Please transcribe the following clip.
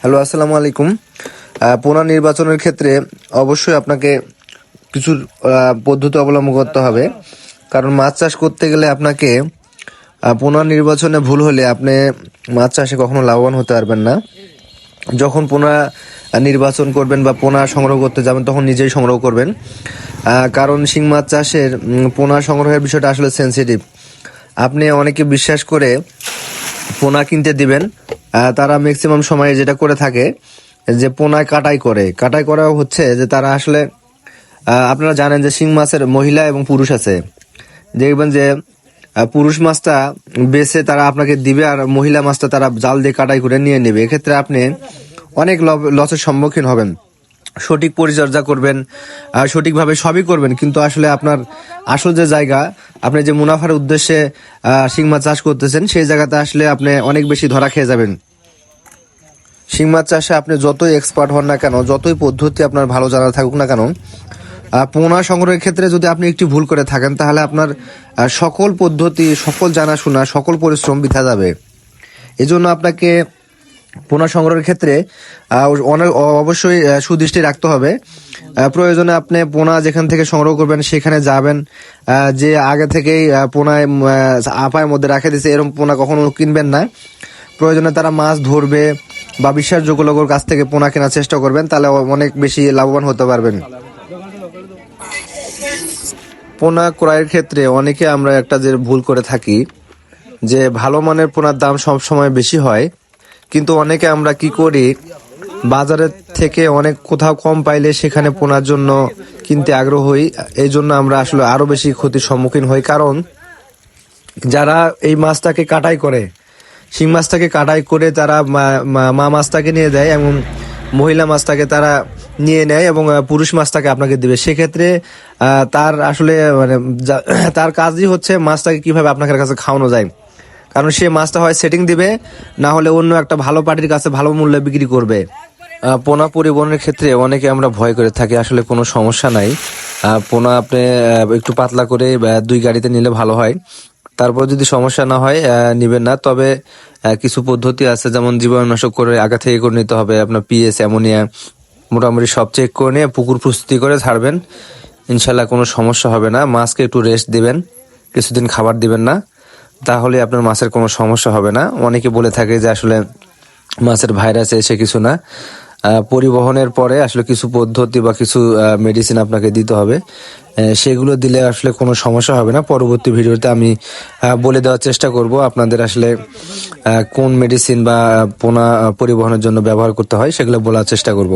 Hello, আসসালামু আলাইকুম। পুনর্নির্বাচনের ক্ষেত্রে অবশ্যই আপনাকে কিছু পদ্ধতি অবলম্বন করতে হবে। কারণ মাছ চাষ করতে গেলে আপনাকে পুনর্নির্বাচনে ভুল হলে আপনি মাছ চাষে কখনো লাভবান হতে পারবেন না। যখন পোনা নির্বাচন করবেন বা পোনা সংগ্রহ করতে যাবেন, তখন নিজেই সংগ্রহ করবেন। কারণ শিং মাছ চাষের পোনা সংগ্রহের বিষয়টা আসলে সেন্সিটিভ আপনি অনেকে বিশ্বাস করে পোনা কিনতে দিবেন তারা ম্যাক্সিমাম সময়ে যেটা করে থাকে, যে পোনায় কাটাই করে। কাটাই করা হচ্ছে যে তারা আসলে আপনারা জানেন যে শিং মাছের মহিলা এবং পুরুষ আছে। দেখবেন যে পুরুষ মাছটা বেছে তারা আপনাকে দিবে আর মহিলা মাছটা তারা জাল দিয়ে কাটাই করে নিয়ে নেবে। এক্ষেত্রে আপনি অনেক লসের সম্মুখীন হবেন। সঠিক পরিচর্যা করবেন সঠিকভাবে সবই করবেন কিন্তু আসলে আপনার আসল যে জায়গা আপনি যে মুনাফার উদ্দেশ্যে আহ, শিং মাছ চাষ করতেছেন সেই জায়গাতে আসলে আপনি অনেক বেশি ধরা খেয়ে যাবেন। শিং মাছ চাষে আপনি যতই এক্সপার্ট হন না কেন যতই পদ্ধতি আপনার ভালো জানা থাকুক না কেন পোনা সংগ্রহের ক্ষেত্রে যদি আপনি একটি ভুল করে থাকেন তাহলে আপনার সকল পদ্ধতি সকল জানাশোনা সকল পরিশ্রম বৃথা যাবে। এজন্য আপনাকে পোনা সংগ্রহের ক্ষেত্রে অনেক অবশ্যই সুদৃষ্টি রাখতে হবে। প্রয়োজনে আপনি পোনা যেখান থেকে সংগ্রহ করবেন, সেখানে যাবেন। যে আগে থেকেই পোনায় আপায়ের মধ্যে রাখে দিয়েছে এরকম পোনা কখনো কিনবেন না। প্রয়োজনে তারা মাছ ধরবে বা বিশ্বাসযোগ্য লোকের কাছ থেকে পোনা কেনার চেষ্টা করবেন, তাহলে অনেক বেশি লাভবান হতে পারবেন। পোনা ক্রয়ের ক্ষেত্রে অনেকে আমরা একটা যে ভুল করে থাকি, যে ভালো মানের পোনার দাম সবসময় বেশি হয়। কিন্তু অনেকে আমরা কি করি বাজারের থেকে অনেক কোথাও কম পাইলে সেখানে পোনার জন্য কিনতে আগ্রহ হই। এই জন্য আমরা আসলে আরও বেশি ক্ষতির সম্মুখীন হই। কারণ যারা এই মাছটাকে কাটাই করে, শিং মাছটাকে কাটাই করে তারা মা- মাছটাকে নিয়ে দেয় এবং মহিলা মাছটাকে তারা নিয়ে নেয় এবং পুরুষ মাছটাকে আপনাকে দিবে। সেক্ষেত্রে তার আসলে মানে তার কাজই হচ্ছে মাছটাকে কীভাবে আপনাদের কাছে খাওয়ানো যায়। কারণ সে মাছটা হয় সেটিং দিবে, না হলে অন্য একটা ভালো পার্টির কাছে ভালো মূল্যে বিক্রি করবে। পোনা পরিবহনের ক্ষেত্রে অনেকে আমরা ভয় করে থাকি, আসলে কোনো সমস্যা নাই। পোনা আপনি একটু পাতলা করে দুই গাড়িতে নিলে ভালো হয়। তারপর যদি সমস্যা না হয় নিবেন না। তবে কিছু পদ্ধতি আছে, যেমন জীবাণুনাশক করে আগে থেকে করে নিতে হবে। আপনার পিএস, অ্যামোনিয়া, মোটামুটি সব চেক করে নিয়ে পুকুর প্রস্তুতি করে ছাড়বেন। ইনশাল্লাহ কোনো সমস্যা হবে না। মাছকে একটু রেস্ট দিবেন। কিছুদিন খাবার দিবেন না। তাহলে আপনার মাছের কোনো সমস্যা হবে না। অনেকে বলে থাকে যে আসলে মাছের ভাইরাস এসে কিছু না। পরিবহনের পরে আসলে কিছু পদ্ধতি বা কিছু মেডিসিন আপনাকে দিতে হবে। সেগুলো দিলে আসলে কোনো সমস্যা হবে না। পরবর্তী ভিডিওতে আমি বলে দেওয়ার চেষ্টা করব আপনাদের আসলে কোন মেডিসিন বা পোনা পরিবহনের জন্য ব্যবহার করতে হয়, সেগুলো বলার চেষ্টা করব।